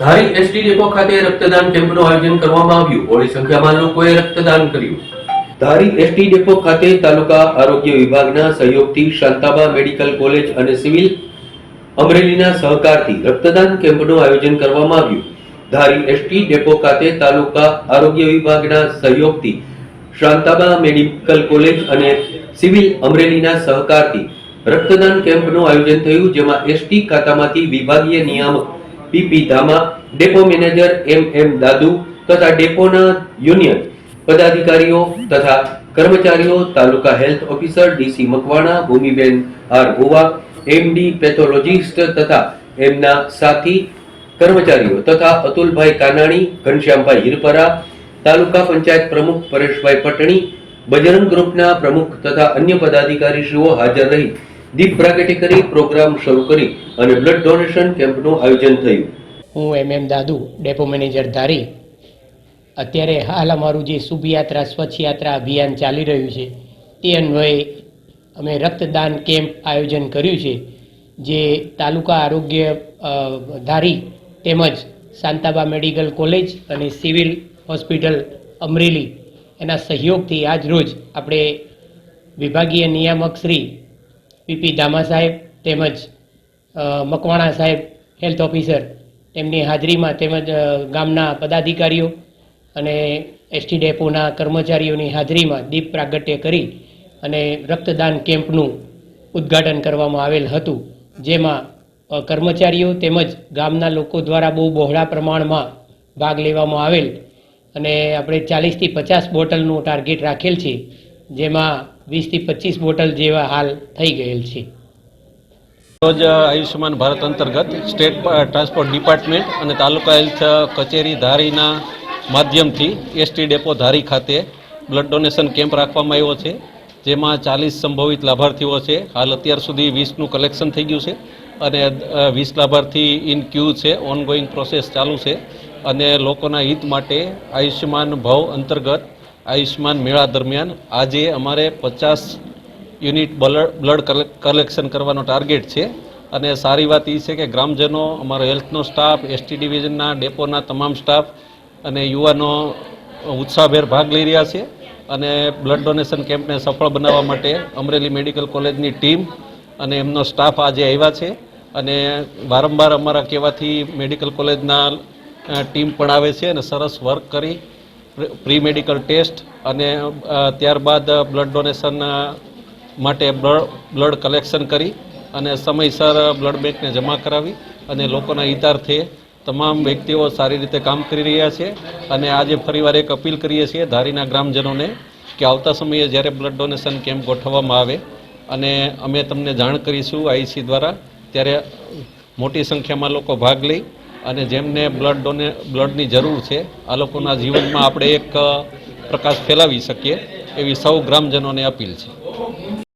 ધારી ST depot ખાતે રક્તદાન કેમ્પનું આયોજન કરવામાં આવ્યું. મોટી સંખ્યામાં લોકોએ રક્તદાન કર્યું. ધારી એસટી ડેપો ખાતે તાલુકા આરોગ્ય વિભાગના સહયોગથી શાંતાબા મેડિકલ કોલેજ અને સિવિલ અમરેલીના સહકારથી રક્તદાન કેમ્પનું આયોજન કરવામાં આવ્યું. ધારી એસટી ડેપો ખાતે તાલુકા આરોગ્ય વિભાગના સહયોગથી શાંતાબા મેડિકલ કોલેજ અને સિવિલ અમરેલીના સહકારથી રક્તદાન કેમ્પનું આયોજન થયું, જેમાં એસટી ખાતામાંથી વિભાગીય નિયામક PP Dhama, depot manager M M Dadu તથા ડેપોના યુનિયન પદાધિકારીઓ તથા કર્મચારીઓ, taluka health officer DC Makwana, Bhumiben R Gova MD pathologist તથા એમના સાથી કર્મચારીઓ તથા અતુલભાઈ કાનાણી, ઘનશ્યામભાઈ હિરપરા, તાલુકા પંચાયત પ્રમુખ પરેશભાઈ પટણી, બજરંગ ગ્રુપના પ્રમુખ તથા અન્ય પદાધિકારીશ્રીઓ હાજર રહી. દીપ પ્રાગટ્ય કરી પ્રોગ્રામ શરૂ કરી અને બ્લડ ડોનેશન કેમ્પનું આયોજન થયું. હું એમ એમ દાદુ, ડેપો મેનેજર ધારી. અત્યારે હાલ અમારું જે શુભ યાત્રા સ્વચ્છ યાત્રા અભિયાન ચાલી રહ્યું છે, તે અન્વયે અમે રક્તદાન કેમ્પ આયોજન કર્યું છે, જે તાલુકા આરોગ્ય ધારી તેમજ શાંતાબા મેડિકલ કોલેજ અને સિવિલ હોસ્પિટલ અમરેલી એના સહયોગથી આજ રોજ આપણે વિભાગીય નિયામક શ્રી પીપી ધામા સાહેબ તેમજ મકવાણા સાહેબ હેલ્થ ઓફિસર તેમની હાજરીમાં તેમજ ગામના પદાધિકારીઓ અને એસટી ડેપોના કર્મચારીઓની હાજરીમાં દીપ પ્રાગટ્ય કરી અને રક્તદાન કેમ્પનું ઉદ્ઘાટન કરવામાં આવેલ હતું. જેમાં કર્મચારીઓ તેમજ ગામના લોકો દ્વારા બહુ બહોળા પ્રમાણમાં ભાગ લેવામાં આવેલ અને આપણે ચાલીસથી પચાસ બોટલનું ટાર્ગેટ રાખેલ છે. જેમાં વીસથી પચીસ બોટલ જેવા હાલ થઈ ગયેલ છે. રોજ આયુષ્યમાન ભારત અંતર્ગત સ્ટેટ ટ્રાન્સપોર્ટ ડિપાર્ટમેન્ટ અને તાલુકા હેલ્થ કચેરી ધારીના માધ્યમથી એસટી ડેપો ધારી ખાતે બ્લડ ડોનેશન કેમ્પ રાખવામાં આવ્યો છે, જેમાં ચાલીસ સંભવિત લાભાર્થીઓ છે. હાલ અત્યાર સુધી વીસનું કલેક્શન થઈ ગયું છે અને વીસ લાભાર્થી ઇન ક્યુ છે, ઓનગોઈંગ પ્રોસેસ ચાલુ છે અને લોકોના હિત માટે આયુષ્યમાન ભાવ અંતર્ગત આયુષ્યમાન મેળા દરમિયાન આજે અમારે પચાસ યુનિટ બ્લડ બ્લડ કલેક્શન કરવાનો ટાર્ગેટ છે. અને સારી વાત એ છે કે ગ્રામજનો, અમારો હેલ્થનો સ્ટાફ, એસટી ડિવિઝનના, ડેપોના તમામ સ્ટાફ અને યુવાનો ઉત્સાહભેર ભાગ લઈ રહ્યા છે. અને બ્લડ ડોનેશન કેમ્પને સફળ બનાવવા માટે અમરેલી મેડિકલ કોલેજની ટીમ અને એમનો સ્ટાફ આજે આવ્યા છે. અને વારંવાર અમારા કહેવાથી મેડિકલ કોલેજના ટીમ પણ આવે છે અને સરસ વર્ક કરી પ્રી મેડિકલ ટેસ્ટ અને ત્યારબાદ બ્લડ ડોનેશન માટે બ્લડ કલેક્શન કરી અને સમયસર બ્લડ બેંકને જમા કરાવી અને લોકોના હિતાર્થે તમામ વ્યક્તિઓ સારી રીતે કામ કરી રહ્યા છે અને આજે ફરીવાર એક અપીલ કરીએ છીએ ધારીના ગ્રામજનોને કે આવતા સમયે જ્યારે બ્લડ ડોનેશન કેમ્પ ગોઠવવામાં આવે અને અમે તમને જાણ કરીશું આઈસી દ્વારા, ત્યારે મોટી સંખ્યામાં લોકો ભાગ લઈ અને જેમને બ્લડ ડોને બ્લડની જરૂર છે, આ લોકોના જીવનમાં આપણે એક પ્રકાશ ફેલાવી શકીએ એવી સૌ ગ્રામજનોને અપીલ છે.